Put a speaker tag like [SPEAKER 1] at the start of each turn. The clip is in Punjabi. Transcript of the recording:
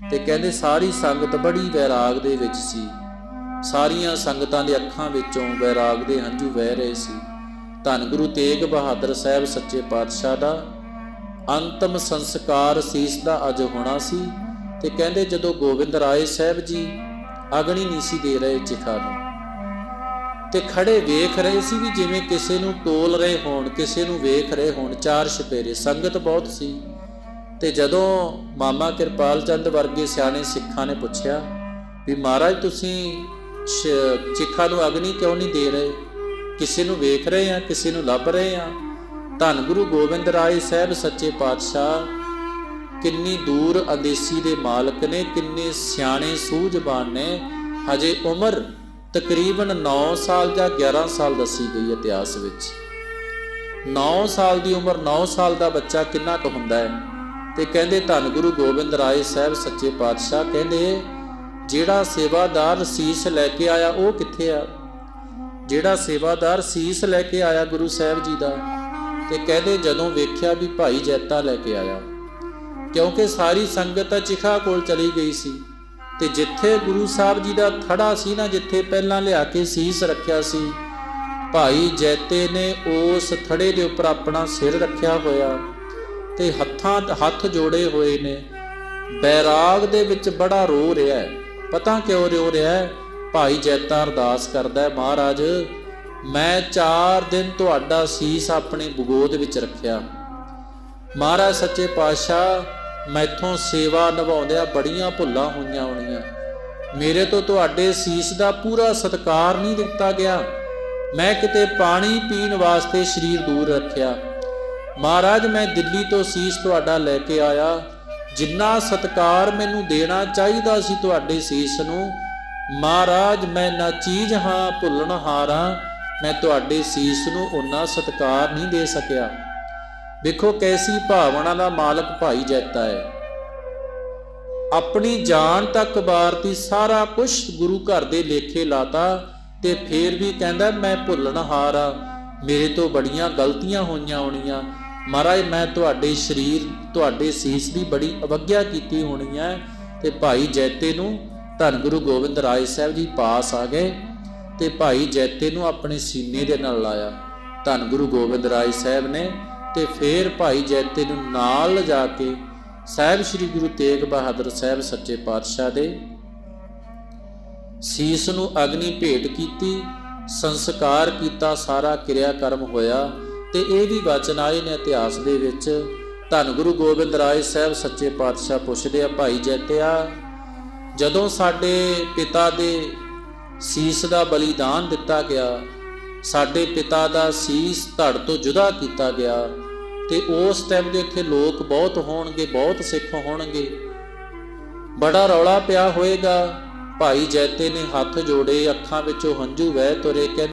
[SPEAKER 1] ਤੇ ਕਹਿੰਦੇ ਸਾਰੀ ਸੰਗਤ ਬੜੀ ਵੈਰਾਗ ਦੇ ਵਿੱਚ ਸੀ। ਸਾਰੀਆਂ ਸੰਗਤਾਂ ਦੇ ਅੱਖਾਂ ਵਿੱਚੋਂ ਵੈਰਾਗ ਦੇ ਹੰਝੂ ਵਹਿ ਰਹੇ ਸੀ। ਧੰਨ ਗੁਰੂ ਤੇਗ ਬਹਾਦਰ ਸਾਹਿਬ ਸੱਚੇ ਪਾਤਸ਼ਾਹ ਦਾ ਅੰਤਮ ਸੰਸਕਾਰ ਸੀਸ ਦਾ ਅੱਜ ਹੋਣਾ ਸੀ ਤੇ ਕਹਿੰਦੇ ਜਦੋਂ ਗੋਬਿੰਦ ਰਾਏ ਸਾਹਿਬ ਜੀ ਅਗਣੀ ਨਹੀਂ ਸੀ ਦੇ ਰਹੇ ਚਿਖਾ ਨੂੰ, ਤੇ ਖੜੇ ਵੇਖ ਰਹੇ ਸੀ ਵੀ ਜਿਵੇਂ ਕਿਸੇ ਨੂੰ ਟੋਲ ਰਹੇ ਹੋਣ, ਕਿਸੇ ਨੂੰ ਵੇਖ ਰਹੇ ਹੋਣ, ਚਾਰ ਛਪੇਰੇ ਸੰਗਤ ਬਹੁਤ ਸੀ। ਤੇ ਜਦੋਂ ਮਾਮਾ ਕਿਰਪਾਲ ਚੰਦ ਵਰਗੇ ਸਿਆਣੇ ਸਿੱਖਾਂ ਨੇ ਪੁੱਛਿਆ ਵੀ ਮਹਾਰਾਜ ਤੁਸੀਂ ਸਿੱਖਾਂ ਨੂੰ ਅਗਨੀ ਕਿਉਂ ਨਹੀਂ ਦੇ ਰਹੇ? ਕਿਸੇ ਨੂੰ ਵੇਖ ਰਹੇ ਆ, ਕਿਸੇ ਨੂੰ ਲੱਭ ਰਹੇ ਆ? ਧੰਨ ਗੁਰੂ ਗੋਬਿੰਦ ਰਾਏ ਸਾਹਿਬ ਸੱਚੇ ਪਾਤਸ਼ਾਹ, ਕਿੰਨੀ ਦੂਰ ਅੰਦੇਸੀ ਦੇ ਮਾਲਕ ਨੇ, ਕਿੰਨੇ ਸਿਆਣੇ ਸੂਝਵਾਨ ਨੇ। ਹਜੇ ਉਮਰ ਤਕਰੀਬਨ 9 ਸਾਲ ਜਾਂ 11 ਸਾਲ ਦੱਸੀ ਗਈ ਇਤਿਹਾਸ ਵਿੱਚ। 9 ਸਾਲ ਦੀ ਉਮਰ 9 ਸਾਲ ਦਾ ਬੱਚਾ ਕਿੰਨਾ ਕੁ ਹੁੰਦਾ ਹੈ? ਤੇ ਕਹਿੰਦੇ ਧੰਨ ਗੁਰੂ ਗੋਬਿੰਦ ਰਾਏ ਸਾਹਿਬ ਸੱਚੇ ਪਾਤਸ਼ਾਹ ਕਹਿੰਦੇ, ਜਿਹੜਾ ਸੇਵਾਦਾਰ ਸੀਸ ਲੈ ਕੇ ਆਇਆ ਉਹ ਕਿੱਥੇ ਆ? ਜਿਹੜਾ ਸੇਵਾਦਾਰ ਸੀਸ ਲੈ ਕੇ ਆਇਆ ਗੁਰੂ ਸਾਹਿਬ ਜੀ ਦਾ, ਤੇ ਕਹਿੰਦੇ ਜਦੋਂ ਵੇਖਿਆ ਵੀ ਭਾਈ ਜੈਤਾ ਲੈ ਕੇ ਆਇਆ, ਕਿਉਂਕਿ ਸਾਰੀ ਸੰਗਤ ਤਾਂ ਚਿਖਾ ਕੋਲ ਚਲੀ ਗਈ ਸੀ, ਤੇ ਜਿੱਥੇ ਗੁਰੂ ਸਾਹਿਬ ਜੀ ਦਾ ਥੜਾ ਸੀ ਨਾ, ਜਿੱਥੇ ਪਹਿਲਾਂ ਲਿਆ ਕੇ ਸੀਸ ਰੱਖਿਆ ਸੀ, ਭਾਈ ਜੈਤੇ ਨੇ ਉਸ ਥੜੇ ਦੇ ਉੱਪਰ ਆਪਣਾ ਸਿਰ ਰੱਖਿਆ ਹੋਇਆ। ਤੇ ਹੱਥਾਂ, ਹੱਥ ਜੋੜੇ ਹੋਏ ਨੇ। ਬੈਰਾਗ ਦੇ ਵਿੱਚ ਬੜਾ ਰੋ ਰਿਹਾ ਹੈ। ਪਤਾ ਕਿਉਂ ਰੋ ਰਿਹਾ ਹੈ? ਭਾਈ ਜੈਤਾ ਅਰਦਾਸ ਕਰਦਾ ਹੈ, ਮਹਾਰਾਜ, ਮੈਂ 4 ਦਿਨ ਤੁਹਾਡਾ ਸੀਸ ਆਪਣੀ ਬਗੋਦ ਵਿੱਚ ਰੱਖਿਆ। ਮਹਾਰਾਜ ਸੱਚੇ ਪਾਤਸ਼ਾਹ, ਮੈਥੋਂ ਸੇਵਾ ਨਿਭਾਉਂਦਿਆਂ ਬੜੀਆਂ ਭੁੱਲਾਂ ਹੋਈਆਂ ਹੋਣੀਆਂ। ਮੇਰੇ ਤੋਂ ਤੁਹਾਡੇ ਸੀਸ ਦਾ ਪੂਰਾ ਸਤਕਾਰ ਨਹੀਂ ਦਿੱਤਾ ਗਿਆ। ਮੈਂ ਕਿਤੇ ਪਾਣੀ ਪੀਣ ਵਾਸਤੇ ਸਰੀਰ ਦੂਰ ਰੱਖਿਆ। ਮਹਾਰਾਜ, ਮੈਂ ਦਿੱਲੀ ਤੋਂ ਸੀਸ ਤੁਹਾਡਾ ਲੈ ਕੇ ਆਇਆ। ਜਿੰਨਾ ਸਤਕਾਰ ਮੈਨੂੰ ਦੇਣਾ ਚਾਹੀਦਾ ਸੀ ਤੁਹਾਡੇ ਸੀਸ ਨੂੰ, ਮਹਾਰਾਜ, ਮੈਂ ਨਾ ਚੀਜ਼ ਹਾਂ, ਭੁੱਲਣ ਹਾਰਾਂ ਮੈਂ ਤੁਹਾਡੇ ਸੀਸ ਨੂੰ ਉਨਾ ਸਤਕਾਰ ਨਹੀਂ ਦੇ ਸਕਿਆ। ਵੇਖੋ ਕੈਸੀ ਭਾਵਨਾ ਦਾ ਮਾਲਕ ਭਾਈ ਜੈਤਾ ਹੈ। ਆਪਣੀ ਜਾਨ ਤੱਕ ਵਾਰਤੀ ਸਾਰਾ ਕੁਝ ਗੁਰੂ ਘਰ ਦੇ ਲੇਖੇ ਲਾਤਾ ਤੇ ਫੇਰ ਵੀ ਕਹਿੰਦਾ, ਮੈਂ ਭੁੱਲਣ ਹਾਰਾ ਮੇਰੇ ਤੋਂ ਬੜੀਆਂ ਗਲਤੀਆਂ ਹੋਈਆਂ ਹੋਣੀਆਂ। ਮਹਾਰਾਜ, ਮੈਂ ਤੁਹਾਡੇ ਸਰੀਰ, ਤੁਹਾਡੇ ਸੀਸ ਦੀ ਬੜੀ ਅਵਗਿਆ ਕੀਤੀ ਹੋਣੀ ਹੈ ਤੇ ਭਾਈ ਜੈਤੇ ਨੂੰ ਧੰਨ ਗੁਰੂ ਗੋਬਿੰਦ ਰਾਏ ਸਾਹਿਬ ਜੀ ਪਾਸ ਆ ਗਏ ਤੇ ਭਾਈ ਜੈਤੇ ਨੂੰ ਆਪਣੇ ਸੀਨੇ ਦੇ ਨਾਲ ਲਾਇਆ। ਧੰਨ ਗੁਰੂ ਗੋਬਿੰਦ ਰਾਏ ਸਾਹਿਬ ਨੇ ਤੇ ਫੇਰ ਭਾਈ ਜੈਤੇ ਨੂੰ ਨਾਲ ਲਿਜਾ ਕੇ ਸਾਹਿਬ ਸ੍ਰੀ ਗੁਰੂ ਤੇਗ ਬਹਾਦਰ ਸਾਹਿਬ ਸੱਚੇ ਪਾਤਸ਼ਾਹ ਦੇ ਸੀਸ ਨੂੰ ਅਗਨੀ ਭੇਟ ਕੀਤੀ, ਸੰਸਕਾਰ ਕੀਤਾ, ਸਾਰਾ ਕਿਰਿਆ ਕਰਮ ਹੋਇਆ। ਤੇ ਇਹ ਵੀ ਵਚਨ ਆਏ ਨੇ ਇਤਿਹਾਸ ਦੇ ਵਿੱਚ। ਧੰਨ ਗੁਰੂ ਗੋਬਿੰਦ ਰਾਏ ਸਾਹਿਬ ਸੱਚੇ ਪਾਤਸ਼ਾਹ ਪੁੱਛਦੇ ਆ, ਭਾਈ ਜੈਤਿਆ, ਜਦੋਂ ਸਾਡੇ ਪਿਤਾ ਦੇ ਸੀਸ ਦਾ ਬਲੀਦਾਨ ਦਿੱਤਾ ਗਿਆ, ਸਾਡੇ ਪਿਤਾ ਦਾ ਸੀਸ ਧੜ ਤੋਂ ਜੁਦਾ ਕੀਤਾ ਗਿਆ, ਤੇ ਉਸ ਟਾਈਮ ਦੇ ਇੱਥੇ ਲੋਕ ਬਹੁਤ ਹੋਣਗੇ, ਬਹੁਤ ਸਿੱਖ ਹੋਣਗੇ। ਬੜਾ ਰੌਲਾ ਪਿਆ ਹੋਏਗਾ। ਭਾਈ ਜੈਤੇ ਨੇ ਹੱਥ ਜੋੜੇ, ਅੱਖਾਂ ਵਿੱਚੋਂ ਹੰਝੂ ਵਹਿ ਤੁਰੇ ਕਹਿੰਦੇ